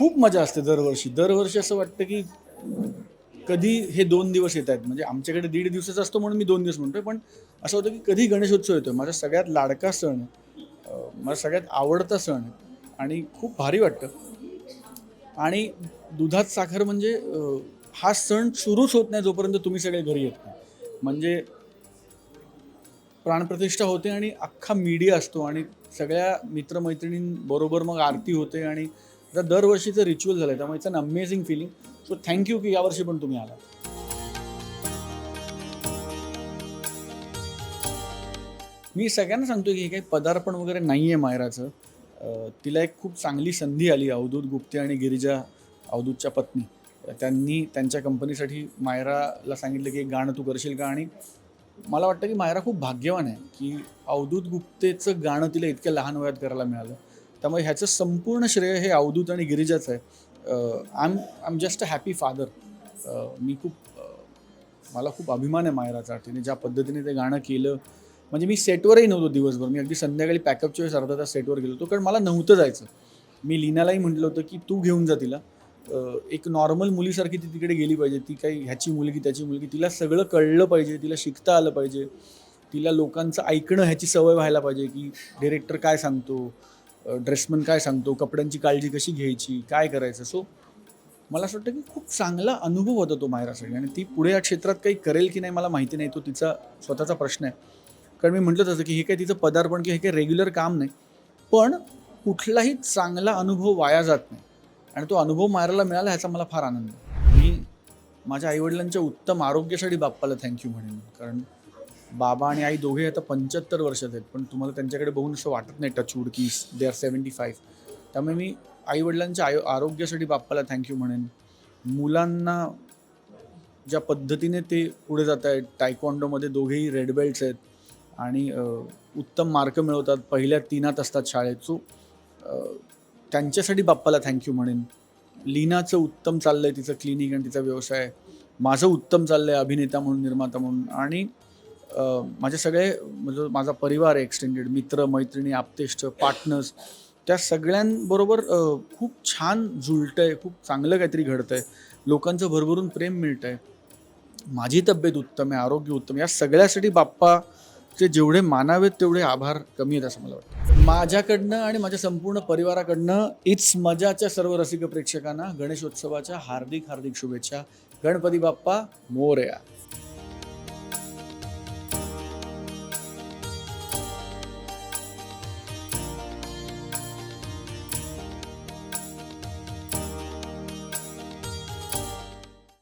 खूप मजा असते दरवर्षी. दरवर्षी असं वाटतं की कधी हे दोन दिवस येत आहेत. म्हणजे आमच्याकडे दीड दिवसाचा असतो म्हणून मी दोन दिवस म्हणतोय पण असं होतं की कधी गणेशोत्सव येतो माझा सगळ्यात लाडका सण मला माझा सगळ्यात आवडता सण आणि खूप भारी वाटतं. आणि दुधात साखर म्हणजे हा सण सुरूच होत नाही जोपर्यंत तुम्ही सगळे घरी येत नाही. म्हणजे प्राणप्रतिष्ठा होते आणि अख्खा मीडिया असतो आणि सगळ्या मित्रमैत्रिणींबरोबर मग आरती होते आणि आता दरवर्षीचं रिच्युअल झालं आहे त्यामुळे it's an amazing feeling so thank you की यावर्षी पण तुम्ही आला मी सगळ्यांना सांगतो की हे काही पदार्पण वगैरे नाही आहे मायराचं तिला एक खूप चांगली संधी आली अवधूत गुप्ते आणि गिरिजा अवधूतच्या पत्नी. त्यांनी त्यांच्या कंपनीसाठी मायराला सांगितलं की एक गाणं तू करशील का? आणि मला वाटतं की मायरा खूप भाग्यवान आहे की अवधूत गुप्तेचं गाणं तिला इतक्या लहान वयात करायला मिळालं. त्यामुळे ह्याचं संपूर्ण श्रेय हे अवधूत आणि गिरिजाचं आहे. I am I am just a happy father मी खूप मला खूप अभिमान आहे मायराचा तिने ज्या पद्धतीने ते गाणं केलं म्हणजे मी सेटवरही नव्हतो दिवसभर. मी अगदी संध्याकाळी पॅकअपच्या वेळेस अर्धा तास सेटवर गेलो होतो. कारण मला नव्हतं जायचं. मी लीनालाही म्हटलं होतं की तू घेऊन जा तिला. एक नॉर्मल मुलीसारखी ती तिकडे गेली पाहिजे. ती काही ह्याची मुलगी त्याची मुलगी तिला सगळं कळलं पाहिजे. तिला शिकता आलं पाहिजे. तिला लोकांचं ऐकणं ह्याची सवय व्हायला पाहिजे की डिरेक्टर काय सांगतो. ड्रेसमन काय सांगतो? कपड्यांची काळजी कशी घ्यायची? काय करायचं? सो मला असं वाटतं की खूप चांगला अनुभव होता तो मायरासाठी आणि ती पुढे या क्षेत्रात काही करेल की नाही मला माहिती नाही. तो तिचा स्वतःचा प्रश्न आहे. कारण मी म्हटलं तसं की हे काही तिचं पदार्पण की हे काही रेग्युलर काम नाही. पण कुठलाही चांगला अनुभव वाया जात नाही. आणि तो अनुभव मायराला मिळाला ह्याचा मला फार आनंद आहे. मी माझ्या आईवडिलांच्या उत्तम आरोग्यासाठी बाप्पाला थँक्यू म्हणेन. कारण बाबा आणि आई दोघे आता पंच्याहत्तर वर्षात आहेत पण तुम्हाला त्यांच्याकडे बघून असं वाटत नाही टचवूड की दे आर सेवन्टी फाईव्ह त्यामुळे मी आईवडिलांच्या आयो आरोग्यासाठी बाप्पाला थँक्यू म्हणेन. मुलांना ज्या पद्धतीने ते पुढे जात आहेत टायकॉन्डोमध्ये दोघेही रेड बेल्ट्स आहेत आणि उत्तम मार्क मिळवतात पहिल्या तीनात असतात शाळेत. सो त्यांच्यासाठी बाप्पाला थँक्यू म्हणेन. लीनाचं उत्तम चाललं आहे तिचं क्लिनिक आणि तिचा व्यवसाय. माझं उत्तम चाललं आहे अभिनेता म्हणून निर्माता म्हणून. आणि माझे सगळे म्हणजे माझा परिवार आहे एक्सटेंडेड मित्र मैत्रिणी आप्तेष्ट पार्टनर्स त्या सगळ्यांबरोबर खूप छान जुळतं आहे खूप चांगलं काहीतरी घडतं आहे लोकांचं भरभरून प्रेम मिळतं आहे माझी तब्येत उत्तम आहे आरोग्य उत्तम या सगळ्यासाठी बाप्पाचे जेवढे मानावेत तेवढे आभार कमी आहेत असं मला वाटतं. माझ्याकडनं आणि माझ्या संपूर्ण परिवाराकडनं इट्स मजाच्या सर्व रसिक प्रेक्षकांना गणेशोत्सवाच्या हार्दिक हार्दिक शुभेच्छा. गणपती बाप्पा मोरया.